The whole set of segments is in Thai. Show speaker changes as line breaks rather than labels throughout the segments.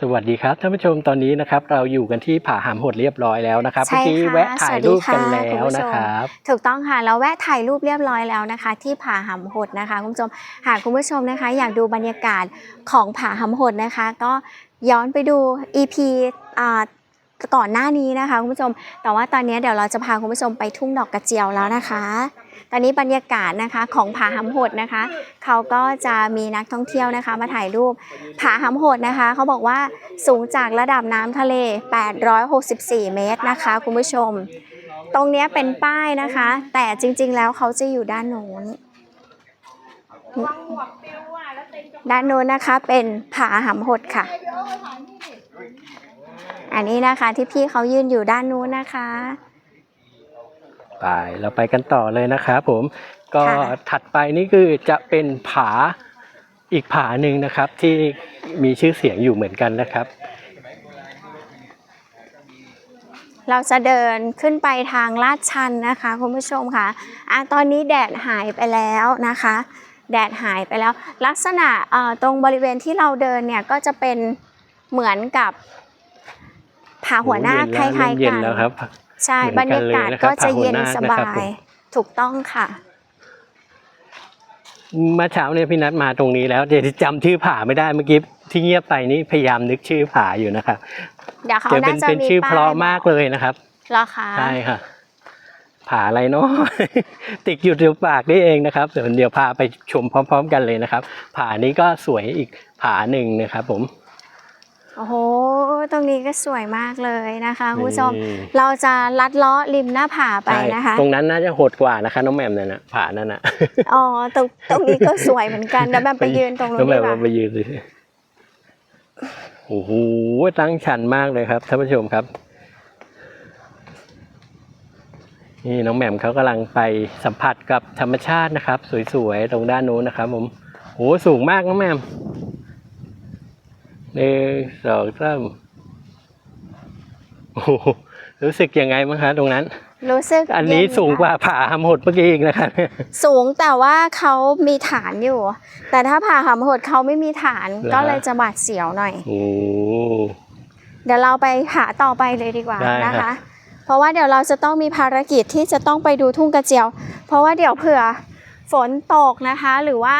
สวัสดีครับท่านผู้ชมตอนนี้นะครับเราอยู่กันที่ผาหามโหดเรียบร้อยแล้วนะครับ
ใช่
เมื่อกี้
ค่ะ
แวะถ่ายรูปกัน
สวัสดี
แล้
ค่ะ
ว
คุณผู้ชม
นะครับ
ถูกต้องค่ะเราแวะถ่ายรูปเรียบร้อยแล้วนะคะ ที่ผาหำหดนะคะคุณผู้ชมหากคุณผู้ชมนะคะ อยากดูบรรยากาศของผาหำหดนะคะ ก็ย้อนไปดู EP อ่า ก่อนหน้านี้นะคะคุณผู้ชม แต่ว่าตอนนี้เดี๋ยวเราจะพาคุณผู้ชมไปทุ่งดอกกระเจียวแล้วนะคะ ตอนนี้บรรยากาศนะคะของผาหำหดนะคะ เขาก็จะมีนักท่องเที่ยวนะคะ มาถ่ายรูปผาหำโหดนะคะ เขาบอกว่าสูงจากระดับน้ำทะเล 864 เมตรนะคะ คุณผู้ชม ตรงนี้เป็นป้ายนะคะ แต่จริง ๆ แล้วเขาจะอยู่ด้านโน้นด้านโน้นนะคะเป็นผาหำโหดค่ะ อันนี้นะคะที่พี่เขายืนอยู่ด้านนู้นนะคะ
ไปเราไปกันต่อเลยนะครับผมก็
ค่ะ
ถัดไปนี่คือจะเป็นผาอีกผาหนึ่งนะครับ ที่มีชื่อเสียงอยู่เหมือนกันนะครับ
เราจะเดินขึ้นไปทางลาดชันนะคะคุณผู้ชมค่ะอะตอนนี้แดดหายไปแล้วนะคะ แดดหายไปแล้ว ลักษณะเอ่อตรงบริเวณที่เราเดินเนี่ยก็จะเป็นเหมือนกับ ผาหัวหน้าค
โอ้
ล้าย
เย็น
ๆ
แล้ว
กัน
เริ่มเย็นแล้วครับ
ใช่
เหมื
บร
อน
ร
กัน
ยา
เลย
กาศ
นะครับ
ก็จะ
ผาหัว
เย็น
หน้า
ส
นะครับ
บา
ผ
ย
ม
ถูกต้องค่ะ
เมื่อเช้าเนี่ยพี่นัทมาตรงนี้แล้วเดี๋ยวจำชื่อผาไม่ได้เมื่อกี้ที่เงียบไปนี่พยายามนึกชื่อผาอยู่นะครับ
เดี๋ยวเขา
เดี๋ยวเป็
น่านจะ
เป็น
มี
ชื่อ
ป้าย
เพราะมากเลยนะครับ
เหรอคะ
ใช่ค่ะผาอะไรเนาะติดอยู่ตรงปากนี่เองนะครับเดี๋ยวเดี๋ยวพาไปชมพร้อม ๆ กันเลยนะครับ ผานี้ก็สวยอีกผาหนึ่งนะครับผม
โอ้โห ตรงนี้ก็สวยมากเลยนะคะคุณผู้ชม
นี่
เราจะลัดเลาะริมหน้าผาไปนะคะ
ใช่ตรงนั้นน่าจะโหดกว่านะคะ น้องแหม่มเนี่ยนะผานั่นนะ
อ๋อ ตรงตรงนี้ก็สวยเหมือนกันเดี๋ยวแบมไปยืนตรงนู้
น้อนงแห
ดี
ม่ม
กว่า
เอาไปยืนสิโอ้โหตั้งชันมากเลยครับท่านผู้ชมครับ นี่น้องแหม่มเขากำลังไปสัมผัสกับธรรมชาตินะครับ สวยๆตรงด้านนู้นนะครับ ผมโหสูงมากน้องแหม่ม หนึ่งสองสามโอ้โหรู้สึกยังไงบ้างคะตรงนั้น
รู้สึก
อันนี้
เย็
สูงกว่าผาหำหดเมื่อกี้อีกนะครับ
สูงแต่ว่าเขามีฐานอยู่ แต่ถ้าผาหำโหดเขาไม่มีฐาน
เหรอ
ก็เลยจะบาดเสียวหน่อย
โอ้
เดี๋ยวเราไปหาต่อไปเลยดีกว่า
ได้
นะ
ครั
คะ
บ
เพราะว่าเดี๋ยวเราจะต้องมีภารกิจที่จะต้องไปดูทุ่งกระเจียว เพราะว่าเดี๋ยวเผื่อฝนตกนะคะ หรือว่า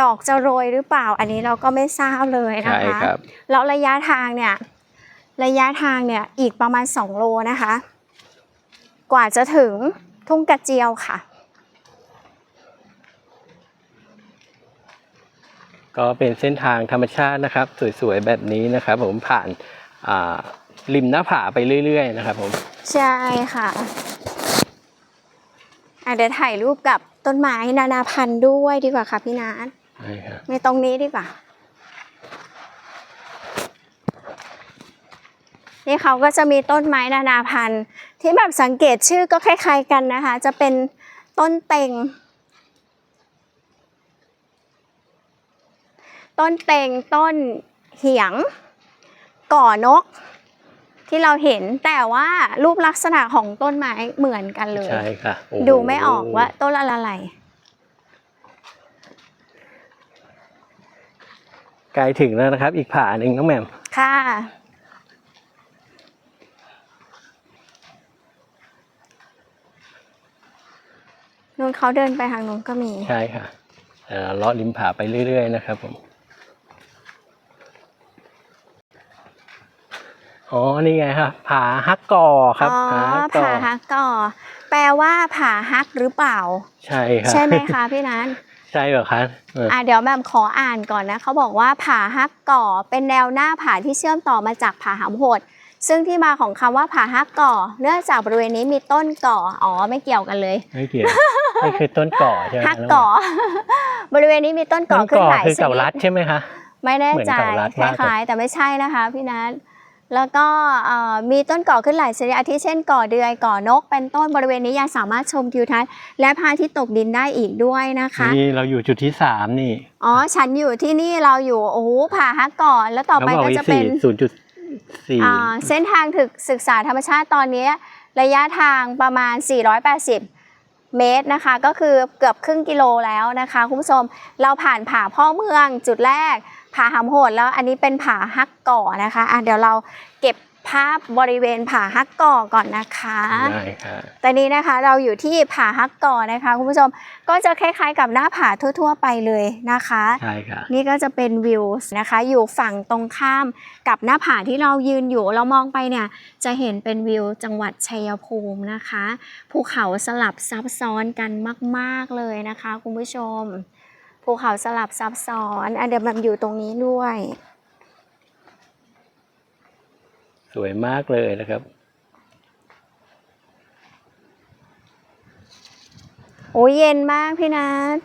ดอกจะโรยหรือเปล่า อันนี้เราก็ไม่ทราบเลยนะ
ใช่
คะ
ครับ
แล้วระยะทางเนี่ย ระยะทางเนี่ยอีกประมาณ 2 โลนะคะ กว่าจะถึงทุ่งกระเจียวค่ะ
ก็เป็นเส้นทางธรรมชาตินะครับ สวยๆแบบนี้นะครับผมผ่านอ่าริมหน้าผาไปเรื่อย ๆ นะครับผม
ใช่ค่ะอะ เดี๋ยวถ่ายรูปกับต้นไม้นานาพันธุ์ด้วยดีกว่าค่ะพี่นัท
ใช่ครับ
ในตรงนี้ดีกว่า นี่เขาก็จะมีต้นไม้นานาพันธุ์ ที่แบบสังเกตชื่อก็คล้าย ๆ กันนะคะ จะเป็นต้นเต็ง ต้นเต็งต้นเหียง ก่อนก ที่เราเห็นแต่ว่ารูปลักษณะของต้นไม้เหมือนกันเลย
ใช่ค่ะโอ้โห
ดูไม่ออกว่าต้นอะไร
ใกล้ถึงแล้วนะครับ อีกผาหนึ่งน้องแหม่ม
ค่ะ นู้นเขาเดินไปทางนู้นก็มี
ใช่ค่ะเอ่อเลาะริมผาไปเรื่อย ๆ นะครับผม อ๋อ นี่ไงครับผาฮักกอครับ
อ๋อ
ฮักกอ
ผาฮักก่อแปลว่าผาฮักหรือเปล่า
ใช่ครับ
ใช่ไหมคะพี่นัท
ใช่เหรอคะเออ
อะเดี๋ยวแม่มขออ่านก่อนนะเขาบอกว่าผาฮักก่อเป็นแนวหน้าผาที่เชื่อมต่อมาจากผาหำโหด ซึ่งที่มาของคำว่าผาฮักก่อ เนื่องจากบริเวณนี้มีต้นก่อ อ๋อไม่เกี่ยวกันเลย
ไม่เกี่ยวนี่คือต้นก่อใช่ไหม
ฮักก่อ บริเวณนี้มีต้น
ต้
ก่อนขึ้
ก่
น
อ
หลาย
คือ
ช
เก่า
นิ
รัด
ด
ใช่ไหมคะ
ไม่แน่ใจ
เหมือนเก่ารัด
ค
มากเลย
ล้ายๆแต่ไม่ใช่นะคะพี่นัท แล้วก็เอ่อมีต้นก่อขึ้นหลายชนิดอาทิเช่นก่อเดือยก่อนก เป็นต้นบริเวณนี้ยังสามารถชมทิวทัศน์และพระอาทิตย์ตกดินได้อีกด้วยนะคะ
นี่เราอยู่จุดที่สามนี่
อ๋อ ฉันอยู่ที่นี่เราอยู่โอ้โหผาฮักก่อนแล้วต่อไปก็จะเป็น
ศูนย์จุดสี่
อ่าเส้นทางถึกศึกษาธรรมชาติตอนนี้ ระยะทางประมาณ 480เมตรนะคะก็คือเกือบครึ่งกิโลแล้วนะคะคุณผู้ชม เราผ่านผาพ่อเมืองจุดแรก ผาหำโหดแล้วอันนี้เป็นผาฮักก่อนะคะอะเดี๋ยวเราเก็บภาพบริเวณผาฮักก่อก่อนนะคะ
ได้ค่ะ
ตอนนี้นะคะเราอยู่ที่ผาฮักก่อนะคะคุณผู้ชมก็จะคล้ายๆ กับหน้าผาทั่ว ๆ ไปเลยนะคะ
ใช่ค่ะ
นี่ก็จะเป็นวิวนะคะ อยู่ฝั่งตรงข้ามกับหน้าผาที่เรายืนอยู่เรามองไปเนี่ยจะเห็นเป็นวิวจังหวัดชัยภูมินะคะภูเขาสลับซับซ้อนกันมาก ๆเลยนะคะ คุณผู้ชม ภูเขาสลับซับซ้อนอันเดี๋ยวมันอยู่ตรงนี้ด้วย
สวยมากเลยนะครับ
โอ้ยเย็นมากพี่นัท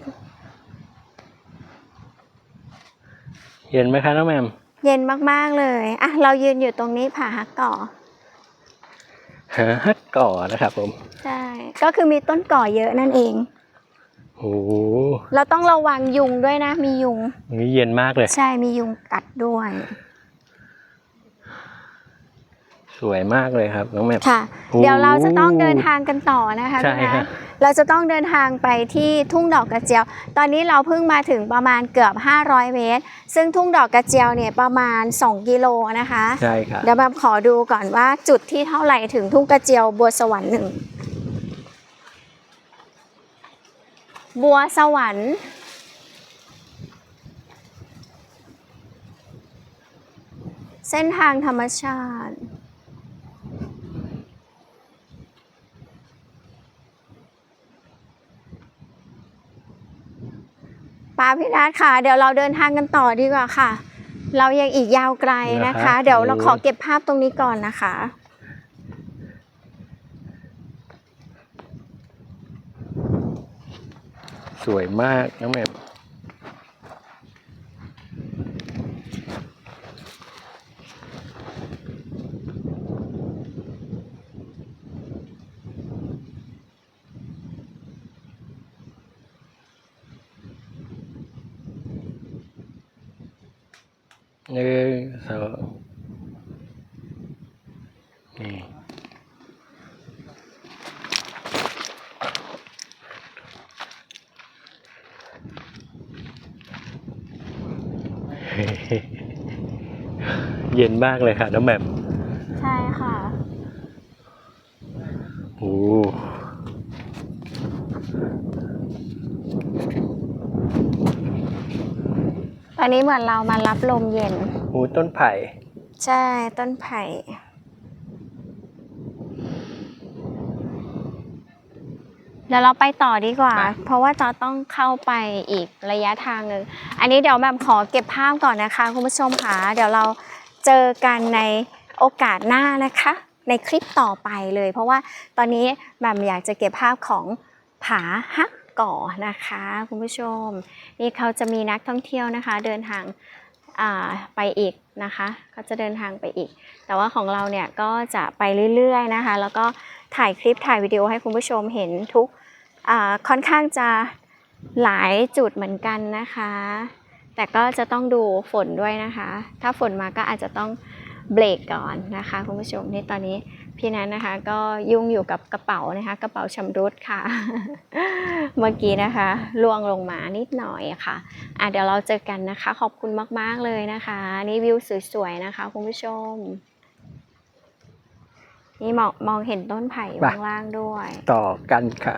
เห็นไหมคะน้องแหมม
เย็นมากๆเลยอะเรายืนอยู่ตรงนี้ผาฮักก่อ
หาฮักก่อนะครับผม
ใช่ ก็คือมีต้นก่อเยอะนั่นเอง
โอ้โห
เราต้องระวังยุงด้วยนะ มียุง
นี่เย็นมากเลย
ใช่มียุงกัดด้วย
สวยมากเลยครับน้องแหมม
ค่ะ
โอ้
เดี๋ยวเราจะต้องเดินทางกันต่อนะคะ
ใช่
พี่
ฮะ
นะเราจะต้องเดินทางไปที่ทุ่งดอกกระเจียว ตอนนี้เราเพิ่งมาถึงประมาณเกือบ 500 เมตร ซึ่งทุ่งดอกกระเจียวเนี่ยประมาณ 2 กิโลนะคะ
ใช่ค่ะ
เดี๋ยวแบบขอดูก่อนว่าจุดที่เท่าไหร่ถึงทุ่งกระเจียวบัวสวรรค์หนึ่ง บัวสวรรค์เส้นทางธรรมชาติ ป้าพี่นัทค่ะ เดี๋ยวเราเดินทางกันต่อดีกว่าค่ะ เรายังอีกยาวไกลนะคะ เดี๋ยวเราขอเก็บภาพตรงนี้ก่อนนะคะ
วยมากน้องแหมมหนึ่ง เย็นมากเลยค่ะน้องแหม่ม
ใช่ค่ะ
โอ้
ตอนนี้เหมือนเรามารับลมเย็น
โหต้นไผ่
ใช่ต้นไผ่ เดี๋ยวเราไปต่อดีกว่าเพราะว่าจะต้องเข้าไปอีกระยะทางหนึ่งอันนี้เดี๋ยวแบบขอเก็บภาพก่อนนะคะ คุณผู้ชมค่ะเดี๋ยวเรา เจอกันในโอกาสหน้านะคะ ในคลิปต่อไปเลย เพราะว่าตอนนี้แบบอยากจะเก็บภาพของผาฮักก่อนะคะคุณผู้ชม นี่เขาจะมีนักท่องเที่ยวนะคะ เดินทางไปอีกนะคะเขาจะเดินทางไปอีก แต่ว่าของเราเนี่ยก็จะไปเรื่อยๆนะคะ แล้วก็ถ่ายคลิปถ่ายวิดีโอให้คุณผู้ชมเห็นทุกค่อนข้างจะหลายจุดเหมือนกันนะคะ แต่ก็จะต้องดูฝนด้วยนะคะ ถ้าฝนมาก็อาจจะต้องเบรกก่อนนะคะคุณผู้ชมนี่ตอนนี้พี่นั้นนะคะ ก็ยุ่งอยู่กับกระเป๋านะคะ กระเป๋าชำรุดค่ะ เมื่อกี้นะคะล่วงลงมานิดหน่อยค่ะอะ เดี๋ยวเราเจอกันนะคะ ขอบคุณมาก ๆ เลยนะคะ นี่วิวสวย ๆ นะคะคุณผู้ชม นี่มองมองเห็นต้นไผ่
ไป
ข้างล่างด้วย
ต่อกันค่ะ